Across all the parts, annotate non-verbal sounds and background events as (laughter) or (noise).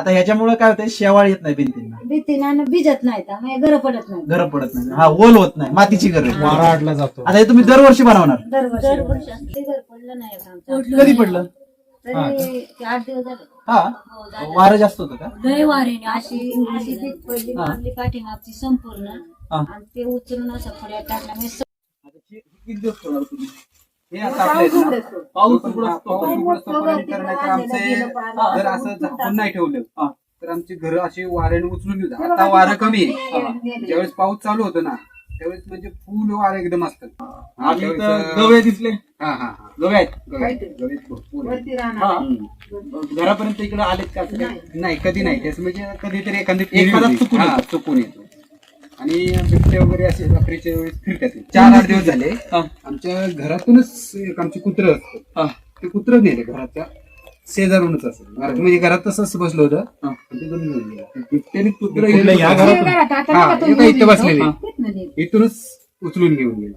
आता ह्याच्यामुळे काय होतंय? शेवाळ येत नाही भिंतींना. भीतीनं भिजत नाही घर पडत नाही. घर पडत नाही. हा ओल होत नाही. मातीची घर आहे. वारा आडला जातो. आता हे तुम्ही दरवर्षी बनवणार. दरवर्षी. ते घर पडलं नाही आता आमचं. कधी पडलं? तरी ते आठ दिवस झाले. हा? हो, झालं. वारं जास्त होतं का? लय वारेने अशी अशी भीत पडली. मारली पाठीमागची संपूर्ण. हा. आणि ते उचलून असं फड्यात टाकला मी स- किती दिवस ठेवणार तुम्ही? हे आता पाऊस तर आमचे जर असं झाकून नाही ठेवलं हा. तर आमची घर अशी वाऱ्याने उचलून येतात आता वारं कमी आहे. ज्यावेळेस पाऊस चालू होतो ना त्यावेळेस म्हणजे फुल वारं एकदम असतात. हा, इथं त्यावेळेस, गवे दिसले. हा हा हा. गवे आहेत भरपूर. हा. घरापर्यंत इकडे आलेत का? नाही. कधी नाही. त्याच म्हणजे कधीतरी एखादी एखादा फेरी होती. चुकून हा, चुकून येतो. आणि बिबटे वगैरे असे रात्रीच्या वेळेस फिरतात. चार आठ दिवस झाले हा. आमच्या घरातूनच एक आमची कुत्र असतं हा. ते कुत्र नेले घराच्या शेजारूनच असेल घरात म्हणजे घरात तसंच बसलं होतं. बिबट्याने कुत्र? हा इथं बसलेले इथूनच उचलून घेऊन गेले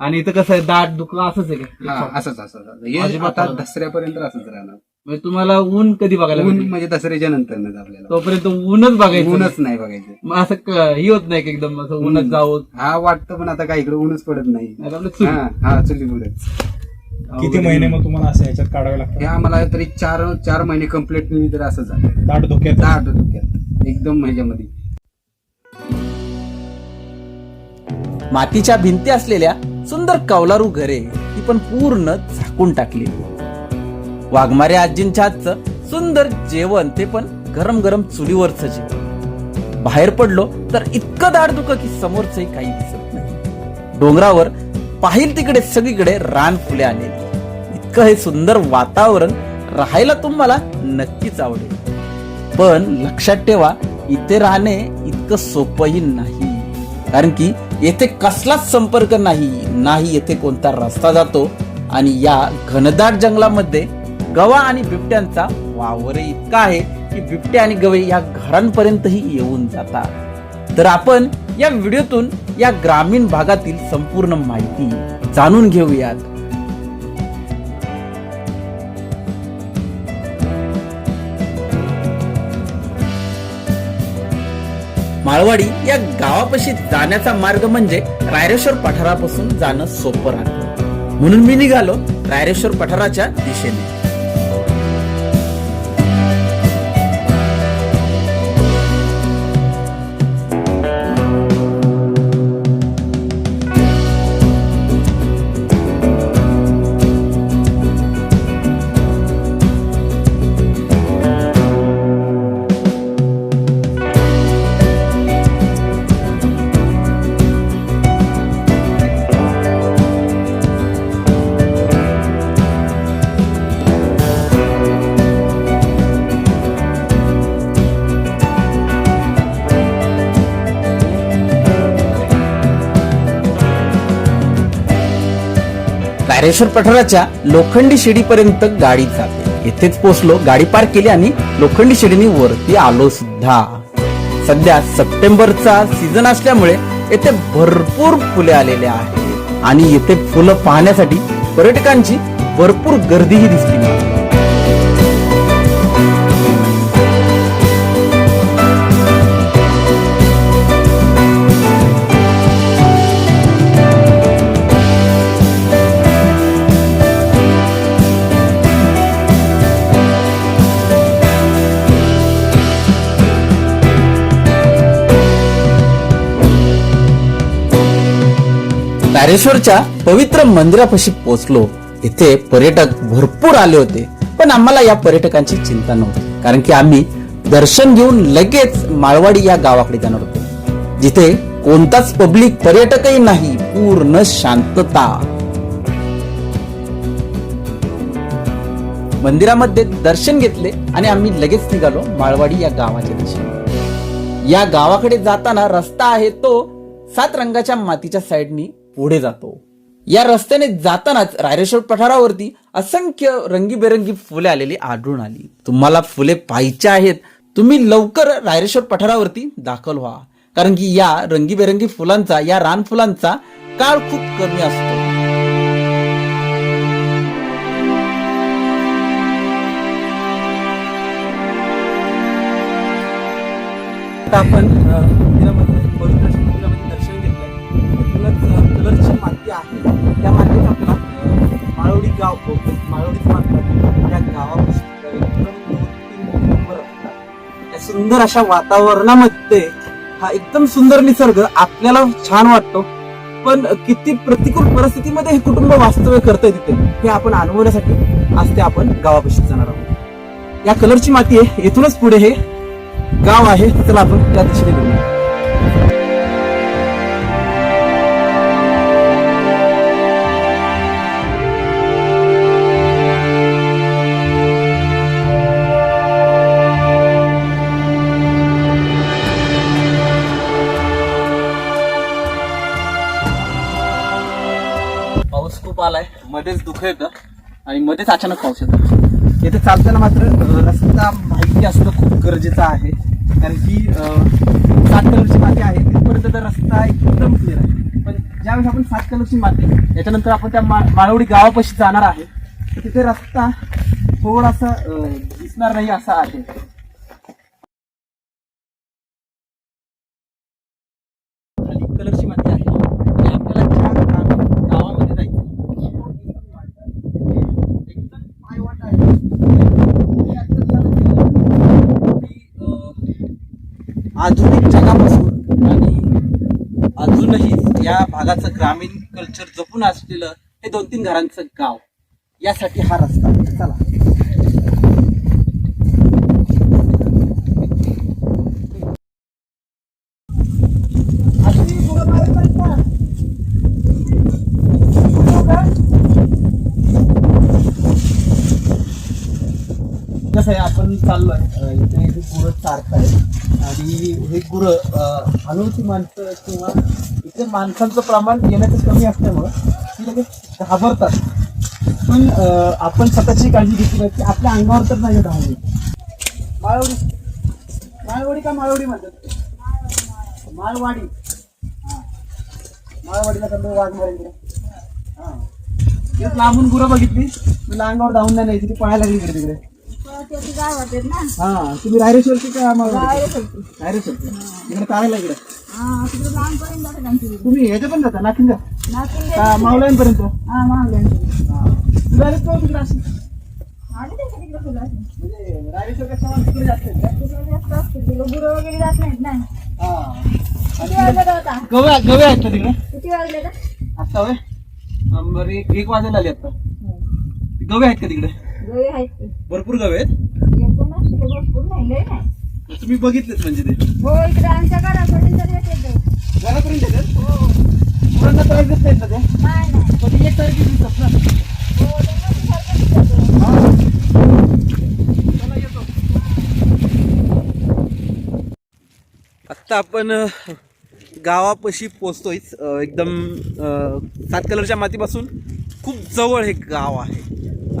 आणि इथं कसं आहे दाट दुखणं असंच आहे का हा असंच असं. हे अजिबात आता. दसऱ्यापर्यंत असंच राहणार म्हणजे तुम्हाला ऊन कधी बघायला ऊन? म्हणजे दसऱ्याच्या नंतर आपल्याला. तोपर्यंत ऊनच बघायचं ऊनच नाही बघायचं. मग असं क- ही होत नाही की एकदम असं ऊनच जावं? हा वाटतं पण आता काय इकडे ऊनच पडत नाही. नाही तर आपलं चुली. हा हा चुलीमुळेच. किती महिने मग तुम्हाला असं ह्याच्यात काढावे लागतात? हे आम्हाला तरी चार चार महिने कंप्लीट तर असं झालं दाट धोक्यात? दहा डोक्यात एकदम ह्याच्यामध्ये. मातीच्या भिंती असलेल्या सुंदर कौलारू घरे ही पण पूर्ण झाकून टाकली. वाघमारे आजींच्या हातचं सुंदर जेवण ते पण गरम गरम चुलीवरच जेवण बाहेर पडलो तर इतकं दाड दुखं की समोरचंही काही दिसत नाही. डोंगरावर पाहिल तिकडे सगळीकडे रान फुले आलेली. इतकं हे सुंदर वातावरण राहायला तुम्हाला नक्कीच आवडेल. पण लक्षात ठेवा इथे राहणे इतकं सोपंही नाही. कारण की येथे कसलाच संपर्क नाही नाही येथे कोणता रस्ता जातो आणि या घनदाट जंगलामध्ये गवा आणि बिबट्यांचा वावर इतका आहे की बिबटे आणि गवे या घरांपर्यंतही येऊन जातात. तर आपण या व्हिडिओतून या ग्रामीण भागातील संपूर्ण माहिती जाणून घेऊयात. माळवाडी या गावापाशी जाण्याचा मार्ग म्हणजे रायरेश्वर पठारापासून जाणं सोपं राहतं. म्हणून मी निघालो रायरेश्वर पठाराच्या दिशेने. तारेश्वर पठाराच्या लोखंडी शिडीपर्यंत गाडी जाते. येथेच पोहोचलो गाडी पार्क केली आणि लोखंडी शिडीने वरती आलो सुद्धा. सध्या सप्टेंबरचा सीझन असल्यामुळे येथे भरपूर फुले आलेले आहेत. आणि येथे फुलं पाहण्यासाठी पर्यटकांची भरपूर गर्दीही दिसली तारेश्वरच्या पवित्र मंदिरापाशी पोहोचलो इथे पर्यटक भरपूर आले होते पण आम्हाला या पर्यटकांची चिंता नव्हती. कारण की आम्ही दर्शन घेऊन लगेच माळवाडी या गावाकडे जाणार होतो. जिथे कोणताच पब्लिक पर्यटकही नाही पूर्ण शांतता. मंदिरामध्ये दर्शन घेतले आणि आम्ही लगेच निघालो माळवाडी या गावाच्या दिशेने. या गावाकडे जाताना रस्ता आहे तो सात रंगाच्या मातीच्या साईडनी पुढे जातो. या रस्त्याने जातानाच रायरेश्वर पठारावरती असंख्य रंगीबेरंगी फुले आलेली आढळून आली. तुम्हाला फुले पाहिजे आहेत. तुम्ही लवकर रायरेश्वर पठारावरती दाखल व्हा. कारण की या रंगीबेरंगी फुलांचा या रान फुलांचा काळ खूप कमी असतो. आपण इथूनच माती आहे. त्या मातीत आपला माळवडी गाव माळवडीच मानतात त्या गावापासून एकदम तीन नंबर असतात त्या सुंदर अशा वातावरणामध्ये हा एकदम सुंदर निसर्ग आपल्याला छान वाटतो. पण किती प्रतिकूल परिस्थितीमध्ये हे कुटुंब वास्तव्य करतंय तिथे हे आपण अनुभवण्यासाठी आज ते आपण गावापाशी जाणार आहोत. या कलरची माती आहे. येथूनच पुढे हे गाव आहे. चला आपण त्या दिशेने मध्येच येतं आणि मध्येच अचानक पाऊस येतो. येथे चालताना मात्र रस्ता माहिती असणं खूप गरजेचं आहे. कारण की सात कलरची माती आहे. तिथपर्यंत तर रस्ता एकदम क्लिअर आहे. पण ज्यावेळेस आपण सात कलरची माती याच्यानंतर आपण त्या मा- माळवडी गावापाशी जाणार आहे तर तिथे रस्ता थोडासा दिसणार नाही असा आहे आणि कलरची माती आहे आणि आपल्याला ज्या गा- गावामध्ये जायचं एकदम पायवाट आहे. आणि असं झालं की, अं, आधुनिक जगापासून आणि अजूनही या भागाचं ग्रामीण कल्चर जपून असलेलं हे दोन तीन घरांचं गाव. यासाठी हा रस्ता. चला. कसं आहे? आपण चाललोय. इथे पुढं गुरं चारताय. आणि हे गुरं अं, माणसं किंवा इथे माणसांचं प्रमाण येण्याचं कमी असल्यामुळं ती लगेच घाबरतात. पण आपण स्वतःची काळजी घेतली पाहिजे की आपल्या अंगावर तर नाही धावली माळवडी. माळवडी का माळवडी म्हणतात? माळवाडी. हां. माळवाडीला कसं वाघ मारेल. हा. तेच लांबून गुरं बघितली तुला अंगावर धावून नाही तिथे ती पळायला लागली इकडे तिकडे. गावात ना. हा तुम्ही रायरेश्वरची का. रायरेश्वरची इकडे चालायला इकडे. हा. तुम्ही ह्याच्या पण जाता नाचून का. मावळ्यांपर्यंत? हा. तुला आले तिकडे असं तिकडे. म्हणजे रायरेश्वरच्या समान तिकडे जास्त असते. गुरं वगैरे जात नाहीत ना. हा. गव्या गव्या आहेत का तिकडे? किती वाजले का? होय? एक एक वाजायला आली आता. गव्या आहेत का तिकडे? गवे आहेत. भरपूर गाव आहेत. भरपूर नाही लय नाही तुम्ही बघितलेत म्हणजे ते. हो इकडे आमच्या घरापर्यंत येते घरापर्यंत येतात? मुलांना त्रास देत नाहीत ना ते? नाही नाही पण एक दिसतात ना. हो ते चला येतो आत्ता आपण अ, गावापाशी पोचतोय. एकदम अ, सात कलरच्या मातीपासून खूप जवळ हे गाव आहे.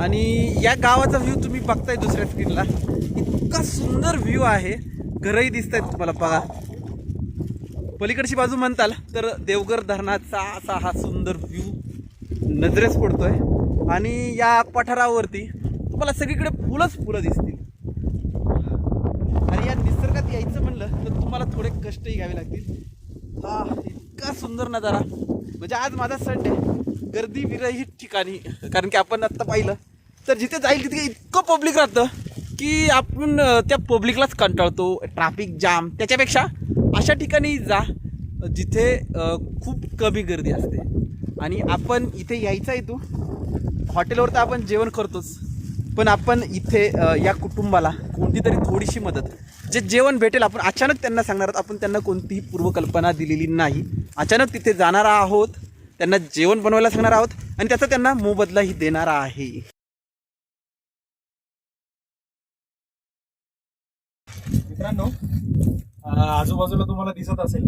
आणि या गावाचा व्ह्यू तुम्ही बघताय दुसऱ्या स्क्रीनला इतका सुंदर व्ह्यू आहे. घरही दिसत आहेत तुम्हाला बघा. पलीकडची बाजू म्हणताल तर देवघर धरणाचा असा हा सुंदर व्ह्यू नजरेस पडतोय. आणि या पठारावरती तुम्हाला सगळीकडे फुलंच फुलं दिसतील. आणि या निसर्गात यायचं म्हणलं तर तुम्हाला थोडे कष्टही घ्यावे लागतील. हा इतका सुंदर नजारा. म्हणजे आज माझा संडे गर्दी विरहित ठिकाणी. कारण की आपण आत्ता पाहिलं तर जिथे जाईल तिथे इतकं पब्लिक राहतं की आपण त्या पब्लिकलाच कंटाळतो. ट्रॅफिक जाम त्याच्यापेक्षा अशा ठिकाणी जा जिथे खूप कमी गर्दी असते. आणि आपण इथे यायचा आहे तू. हॉटेलवर तर आपण जेवण करतोच. पण आपण इथे या कुटुंबाला कोणती तरी थोडीशी मदत. जे जेवण भेटेल आपण अचानक त्यांना सांगणार आहोत. आपण त्यांना कोणतीही पूर्वकल्पना दिलेली नाही. अचानक तिथे जाणार आहोत. त्यांना जेवण बनवायला सांगणार आहोत आणि त्याचा त्यांना मोबदलाही देणार आहे. मित्रांनो आजूबाजूला तुम्हाला दिसत असेल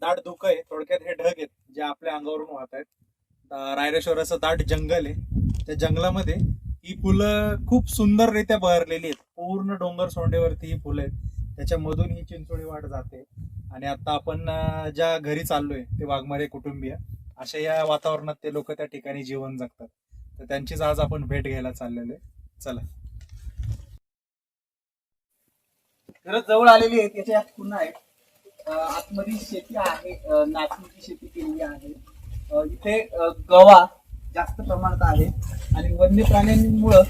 दाट धुकं आहे थोडक्यात हे ढग आहेत जे आपल्या अंगावरून वाहत आहेत. रायरेश्वराचं दाट जंगल आहे. त्या जंगलामध्ये ही फुलं खूप सुंदररित्या बहरलेली आहेत. पूर्ण डोंगर सोंडेवरती ही फुलं आहेत. त्याच्यामधून ही चिंचोळी वाट जाते. आणि आता आपण ज्या घरी चाललोय ते वाघमारे कुटुंबीय. अशा या वातावरणात ते लोक त्या ठिकाणी जीवन जगतात. तर त्यांचीच आज आपण भेट घ्यायला चाललेले चला. घरं जवळ आलेली आहे त्याच्या आत पुन्हा आहे आतमधी आतमध्ये शेती आहे नाचणीची शेती केलेली आहे. इथे गवा जास्त प्रमाणात आहे. आणि वन्य प्राण्यांमुळं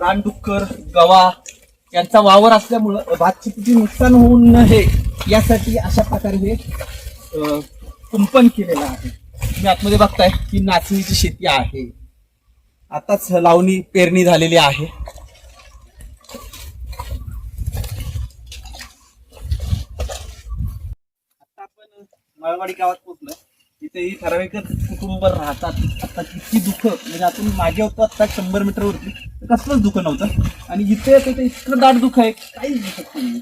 रानडुक्कर गवा यांचा वावर असल्यामुळं भात शेतीचे नुकसान होऊ नये यासाठी अशा प्रकारे हे कुंपण केलेलं आहे. तुम्ही आतमध्ये बघताय की नाचणीची शेती आहे. आताच लावणी पेरणी झालेली आहे. आता आपण मळवाडी गावात पोहोचलो इथे ही ठराविकच कुटुंब राहतात. आता किती दुःख म्हणजे आपण मागे होतो आता शंभर मीटर वरती. तर कसलंच दुःख नव्हतं. आणि इथे इथे इतकं दाट दुःख आहे काहीच दिसत नाही.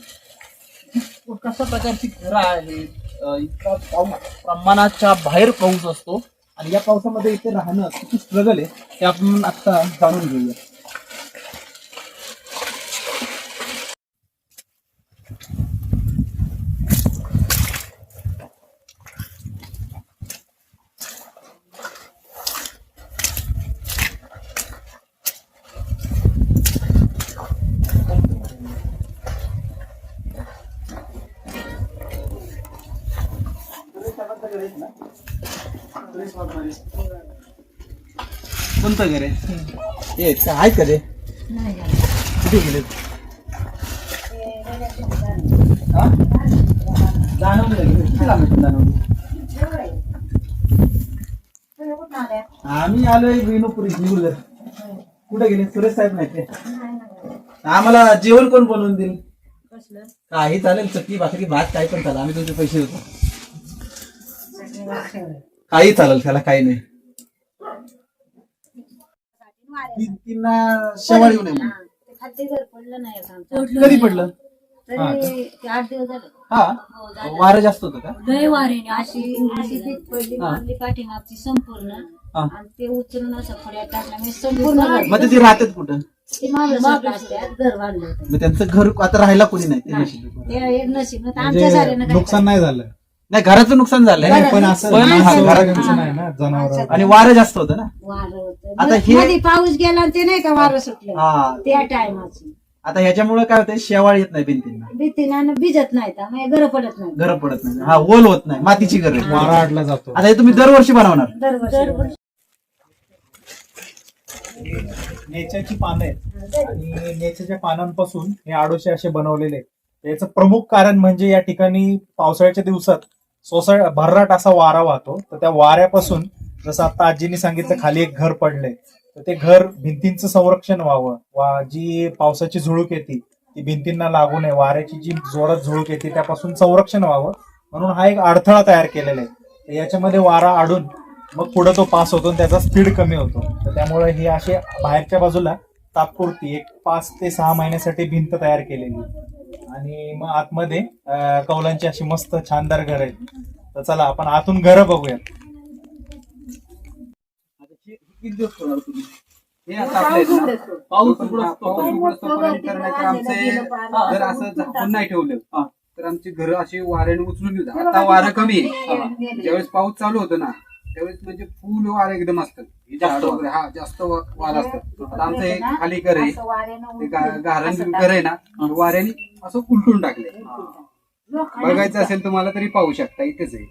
कशा प्रकारची घरं आहेत इतका पाऊस प्रमाणाच्या बाहेर पाऊस असतो. आणि या पावसामध्ये इथे राहणं किती स्ट्रगल आहे ते आपण आता जाणून घेऊया. कोणतं घर आहे हे का आहे का. कुठे गेले. हा जाणवलं? आम्ही आलोय वेणूपुरी निगुडकर कुठे गेले सुरेश साहेब नाही. आम्हाला जेवण कोण बनवून देईल कसलं? काही चालेल चटणी भाकरी भात काय पण चालेल आम्ही तुमचे पैसे देतो. काही चालेल त्याला काही नाही वाऱ्याचं. ती- तिला शेवाळ येऊ नये म्हणून. ते खाद्य घर पडलं नाही आता आमचं. कधी पडलं तरी ते आठ दिवस झाले हा. वारं जास्त होतं का लय वारेने अशी अशी पीठ पडली हा. मारली पाठीमागची संपूर्ण हा. आणि ते उचलून असं फड्यात टाकला मी संपूर्ण घर- मग ते राहतात कुठं ते घर बांधलं होतं. मग त्यांचं घर आता राहायला कोणी नाही ते. नशीब. ते साऱ्यानं म्हणजे काय नुकसान नाही झालं नाही घराचं नुकसान झालंय. नाही, पण असं पण हा, वगैरेंचं नाही ना जनावर आणि वारं जास्त होतं ना? वारं होतं. आता हे- मध्ये पाऊस गेला आणि ते नाही का वारं सुटलं? हा. त्या टायमाची. आता ह्याच्यामुळे काय होतंय? शेवाळ येत नाही भिंतींना. भीतीनं भिजत नाही तर मग घर पडत नाही. घर पडत नाही. हा ओल होत नाही. मातीची घर आहे. वारा आडला जातो. आता हे तुम्ही दरवर्षी बनवणार. दरवर्षी. नेच्याची पानं आहेत. आणि नेच्याच्या पानांपासून हे आडोशे असे बनवलेले आहेत. याचं प्रमुख कारण म्हणजे या ठिकाणी पावसाळ्याच्या दिवसात सोसाय भर्राट असा वारा वाहतो. तर त्या वाऱ्यापासून जसं आता आजींनी सांगितलं खाली एक घर पडलंय. तर ते घर भिंतींचं संरक्षण व्हावं. वा जी पावसाची झुळूक येते ती भिंतींना लागू नये. वाऱ्याची जी जोरात झुळूक येते त्यापासून संरक्षण व्हावं. म्हणून हा एक अडथळा तयार केलेला आहे. याच्यामध्ये वारा आडून मग पुढे तो पास होतो आणि त्याचा स्पीड कमी होतो. तर त्यामुळे ही अशी बाहेरच्या बाजूला तात्पुरती एक पाच ते सहा महिन्यासाठी भिंत तयार केलेली आणि मग आतमध्ये अं, कौलांची अशी मस्त छानदार घर आहेत तर चला आपण आतून घर बघूया आता हे- किती दिवस करणार तुम्ही हे आता आपलं ना, पाऊस उघडत असतो. पाऊस उघडत तोपर्यंत तर नाहीतर आमचे जर असं झाकून नाही ठेवलं हा. तर आमची घर अशी वाऱ्याने उचलून घेतात आता वारं कमी आहे ज्यावेळेस पाऊस चालू होतो ना त्यावेळेस म्हणजे फुल वारं एकदम असतं हे झाड वगैरे हा जास्त वा- वारं असतं आता आमचं हे खाली घर आहे. असं वाऱ्यानं ते गा- गारण घर आहे ना वाऱ्याने असं उलटून टाकले बघायचं असेल तुम्हाला तरी पाहू शकता इथेच आहे.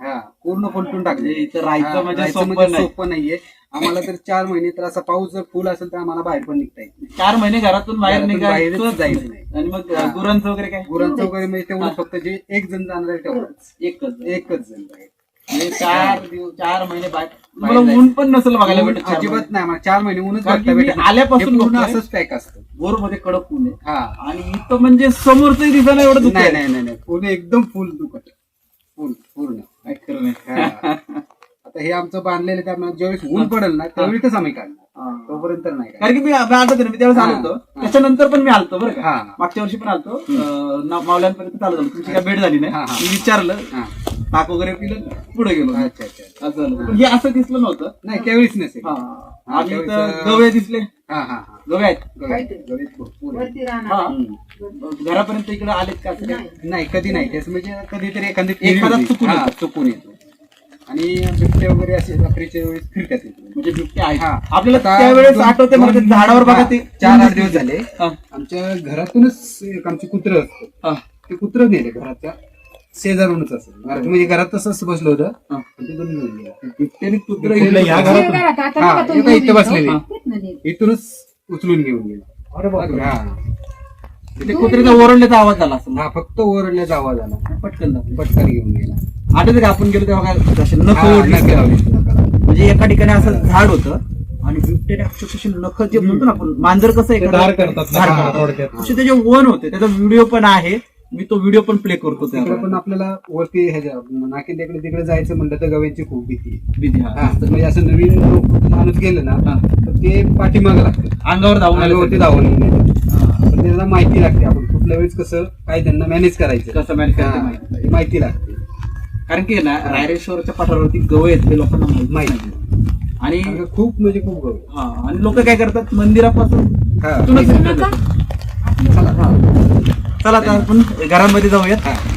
हा. पूर्ण फुलटून टाकले इथं राहायचं हा, म्हणजे राहायचं सोपं नाही. सोपं नाहीये. आम्हाला तर चार महिने तर असा पाऊस जर फुल असेल तर आम्हाला बाहेर पण निघता येत नाही. चार महिने घरातून बाहेर घरातून निघायचं बाहेरच जायचं नाही. आणि मग हा. गुरांचं वगैरे काय? गुरांचं वगैरे म्हणजे तेवढं फक्त जे एक जण जाणार आहे तेवढंच. एकच एकच जण बाहेर. चार दिवस चार महिने बाहेर बाहेर तुम्हाला ऊन पण नसेल बघायला ऊन भेटत चार अजिबात नाही आम्हाला चार महिने ऊनच कारण की बघता मी भेटत नाही. आल्यापासून पूर्ण बघतोय. असंच पॅक असतं बोरमध्ये कडक ऊन आहे हा आणि इथं म्हणजे समोरचं दिसायला एवढं दुःख नाही. नाही नाही नाही पूर्ण एकदम फुल दुखत फुल पूर्ण काय खरं नाही. हा. (laughs) आता हे आमचं बांधलेलं आहे, त्यामुळे ज्यावेळेस ऊन पडेल ना त्यावेळेस आम्ही काढणार हा. तोपर्यंत नाही काढणार. कारण की मी मी आलतो नाही, मी त्यावेळेस आलो. होतो हा. त्याच्यानंतर पण मी आलतो बरं का हा. मागच्या वर्षी पण आलतो अं, ना- मावल्यांपर्यंत चालू झालं तुमची काय भेट झाली नाही हा, हा. मी विचारलं हा. ताक वगैरे पिलं पुढे गेलो अच्छा अच्छा असं झालं. पण हे असं दिसलं नव्हतं नाही त्यावेळेस नसेल हा. हा, आणि त्यावेळेस, इथं अं, गवे दिसले हा हा हा गवे आहेत गवत- गवत भरपूर आहे. वरती राहणार हा. हम्म. घरापर्यंत इकडे आलेत का असं? नाही कधी नाही त्याच म्हणजे कधीतरी एखादी फेरी एखादा होती. चुकून हा, येतो. चुकून येतो आणि बिबटे वगैरे असे रात्रीच्या वेळेस फिरतात. म्हणजे बिबटे आहे हा. आपल्याला आता त्यावेळेस दोन- आठवते मला ते दोन- झाडावर बघा हा, ते चार आठ दिवस झाले हा. आमच्या घरातूनच एक आमचे कुत्र असतं हा. ते कुत्र नेले घराच्या शेजारूनच असं घरात म्हणजे घरात तसंच बसलं होतं. ते. बिबट्याने कुत्र इथलं या घरातून? घरात आता हा, तो इथं बसलेली. नेली. इथूनच उचलून घेऊन गेला. अरे बापरे. हा. ते कुत्र्याचा ओरडल्याचा आवाज आला असं हा फक्त ओरडण्याचा आवाज आला. पटकन. पटकन घेऊन गेला. आठवतं का आपण गेलो तेव्हा काय नख हा, ओढली नख लावली, नख लावली. म्हणजे एका ठिकाणी असं झाड होतं आणि बिबट्याने अक्षरशः नख जे म्हणतो ना आपण मांजर कसं ते धार करतात धार ना, करतात. थोडक्यात. तसे त्याचे वन होते. त्याचा व्हिडिओ पण आहे. मी तो व्हिडिओ पण प्ले करतो तिकडे त्यावर. पण आपल्याला वरती ह्याच्या नाकी तिकडे तिकडे जायचं म्हणलं तर गव्यांची खूप भीती आहे. विधी, हा. हा, म्हणजे असं नवीन लोक माणूस गेलं ना हा. तर ते पाठीमाग लागतं अंगावर धावून आले वरती होते. धावून येतात. पण त्यांना माहिती लागते आपण कुठल्या वेळेस कसं काय त्यांना मॅनेज करायचं कसं manage करायचं हा, माहिती. ही माहिती लागते कारण की ना रायरेश्वरच्या पठारावरती गव आहेत हे लोकांना माहीत माहिती नाही. आणि कारण खूप म्हणजे खूप गवत. हा आणि लोक काय करतात मंदिरापासून हा. तिथूनच नका. निघतात. चला हा. चला आता आपण घरामध्ये जाऊयात.